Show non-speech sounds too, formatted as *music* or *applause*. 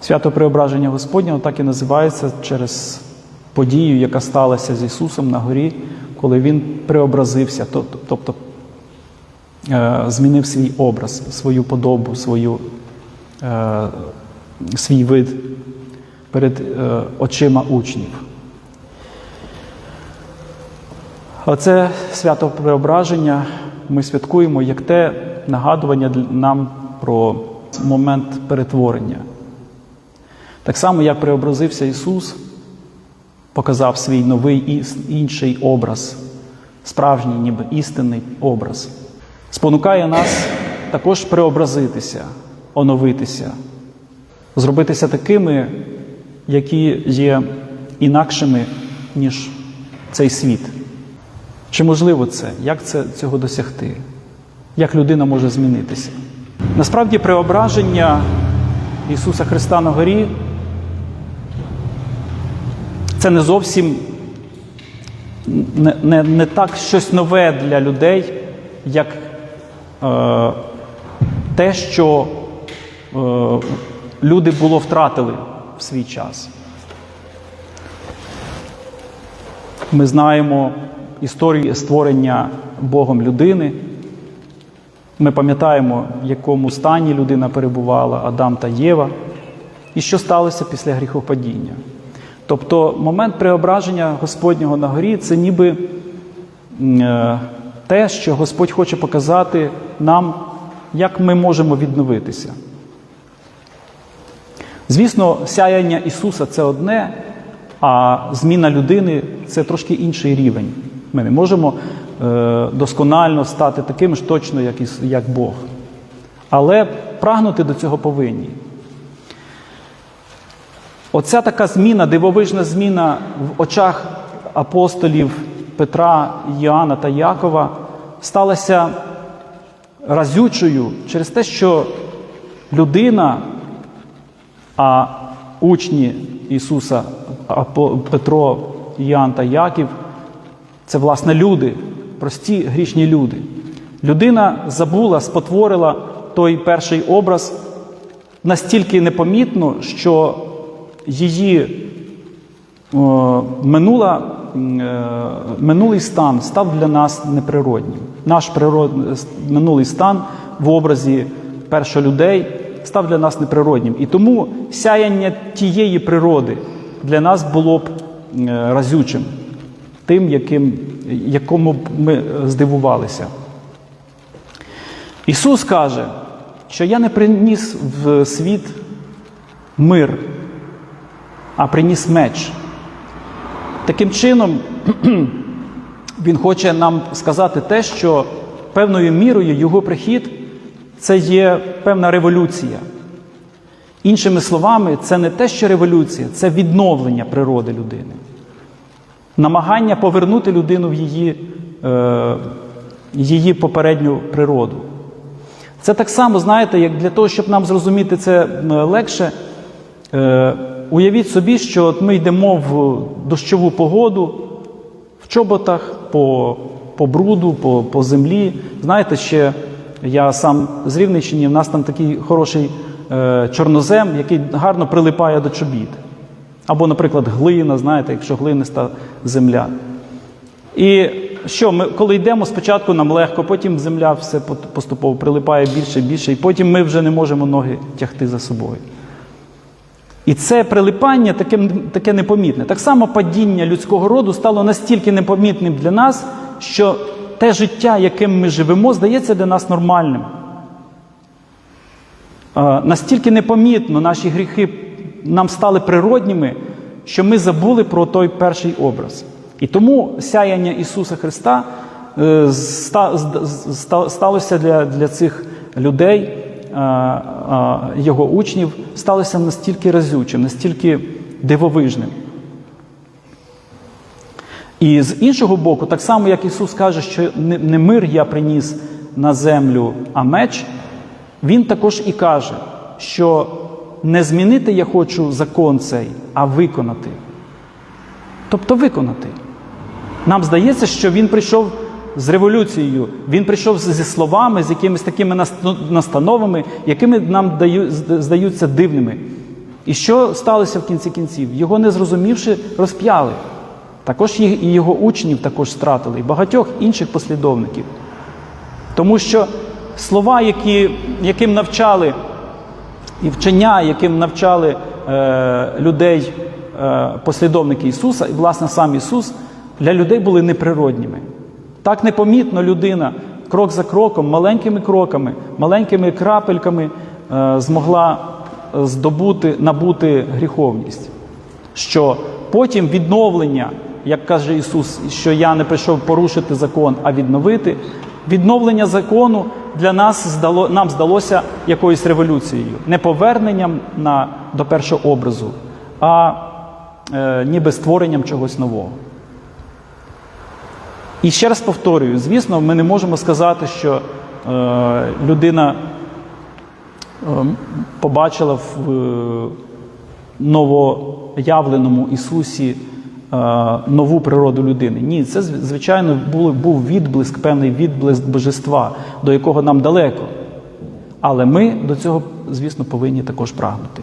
Свято Преображення Господнього так і називається через подію, яка сталася з Ісусом на горі, коли Він преобразився, то- то- тобто е, змінив свій образ, свою подобу, свою, е, свій вид перед е, очима учнів. Оце свято Преображення ми святкуємо як те нагадування нам про момент перетворення. Так само, як преобразився Ісус, показав свій новий інший образ, справжній, ніби істинний образ. Спонукає нас також преобразитися, оновитися, зробитися такими, які є інакшими, ніж цей світ. Чи можливо це? Як це цього досягти? Як людина може змінитися? Насправді, преображення Ісуса Христа на горі це не зовсім не, не, не так щось нове для людей, як е, те, що е, люди було втратили в свій час. Ми знаємо історію створення Богом людини. Ми пам'ятаємо, в якому стані людина перебувала, Адам та Єва, і що сталося після гріхопадіння. Тобто момент преображення Господнього на горі це ніби е, те, що Господь хоче показати нам, як ми можемо відновитися. Звісно, сяяння Ісуса це одне, а зміна людини це трошки інший рівень. Ми не можемо е, досконально стати таким ж точно, як Бог. Але прагнути до цього повинні. Оця така зміна, дивовижна зміна в очах апостолів Петра, Іоанна та Якова сталася разючою через те, що людина, а учні Ісуса Петро, Іоанн та Яків це власне люди, прості грішні люди. Людина забула, спотворила той перший образ настільки непомітно, що її минула, е, минулий стан став для нас неприроднім. Наш природ, минулий стан в образі першолюдей став для нас неприроднім. І тому сяяння тієї природи для нас було б е, разючим, тим, яким, якому б ми е, здивувалися. Ісус каже, що я не приніс в світ мир, а приніс меч. Таким чином, *clears throat* Він хоче нам сказати те, що певною мірою його прихід це є певна революція. Іншими словами, це не те, що революція, це відновлення природи людини. Намагання повернути людину в її, е, її попередню природу. Це так само, знаєте, як для того, щоб нам зрозуміти це легше, е, уявіть собі, що от ми йдемо в дощову погоду, в чоботах по, по бруду, по, по землі. Знаєте, ще я сам з Рівненщини, в нас там такий хороший е, чорнозем, який гарно прилипає до чобіт. Або, наприклад, глина, знаєте, якщо глиниста земля. І що, ми, коли йдемо, спочатку нам легко, потім земля все поступово прилипає більше і більше, і потім ми вже не можемо ноги тягти за собою. І це прилипання таке, таке непомітне. Так само падіння людського роду стало настільки непомітним для нас, що те життя, яким ми живемо, здається для нас нормальним. Настільки непомітно наші гріхи нам стали природніми, що ми забули про той перший образ. І тому сяяння Ісуса Христа е, сталося для, для цих людей, його учнів, сталося настільки разючим, настільки дивовижним. І з іншого боку, так само як Ісус каже, що не не мир я приніс на землю, а меч, Він також і каже, що не змінити я хочу закон цей, а виконати. Тобто виконати. Нам здається, що він прийшов з революцією, він прийшов зі словами, з якимись такими настановами, якими нам даю- здаються дивними. І що сталося в кінці кінців? Його не зрозумівши, розп'яли. Також і його учнів також стратили, і багатьох інших послідовників. Тому що слова, які, яким навчали, і вчення, яким навчали е, людей е, послідовники Ісуса, і власне сам Ісус, для людей були неприродніми. Так непомітно людина крок за кроком, маленькими кроками, маленькими крапельками е, змогла е, здобути, набути гріховність. Що потім відновлення, як каже Ісус, що я не прийшов порушити закон, а відновити, відновлення закону для нас здало, нам здалося якоюсь революцією, не поверненням на, до першого образу, а е, ніби створенням чогось нового. І ще раз повторюю: звісно, ми не можемо сказати, що е, людина е, побачила в е, новоявленому Ісусі е, нову природу людини. Ні, це звичайно був, був відблиск, певний відблиск божества, до якого нам далеко. Але ми до цього, звісно, повинні також прагнути.